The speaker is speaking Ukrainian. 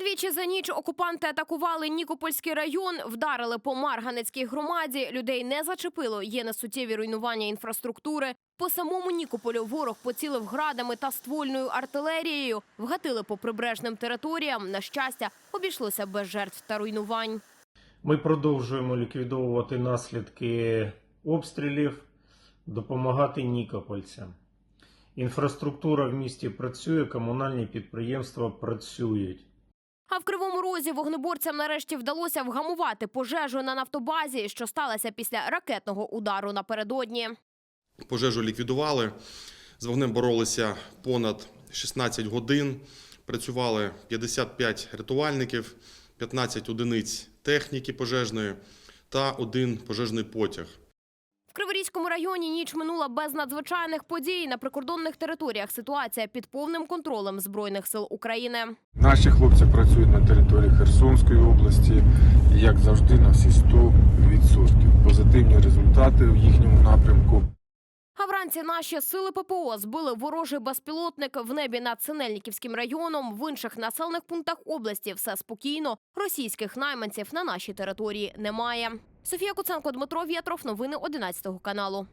Двічі за ніч окупанти атакували Нікопольський район, вдарили по Марганецькій громаді. Людей не зачепило. Є несуттєві руйнування інфраструктури. По самому Нікополю ворог поцілив градами та ствольною артилерією. Вгатили по прибережним територіям. На щастя, обійшлося без жертв та руйнувань. Ми продовжуємо ліквідовувати наслідки обстрілів, допомагати нікопольцям. Інфраструктура в місті працює, комунальні підприємства працюють. А в кривому розі вогнеборцям нарешті вдалося вгамувати пожежу на нафтобазі, що сталося після ракетного удару напередодні. Пожежу ліквідували. З вогнем боролися понад 16 годин. Працювали 55 рятувальників, 15 одиниць техніки пожежної та один пожежний потяг. В Криворізькому районі ніч минула без надзвичайних подій. На прикордонних територіях ситуація під повним контролем збройних сил України. Наші хлопці працюють на території Херсонської області, і, як завжди, на всі 100%. Позитивні результати в їхньому напрямку. А вранці наші сили ППО збили ворожий безпілотник в небі над Синельниківським районом. В інших населених пунктах області все спокійно. Російських найманців на нашій території немає. Софія Куценко, Дмитро Вєтров. Новини 11 каналу.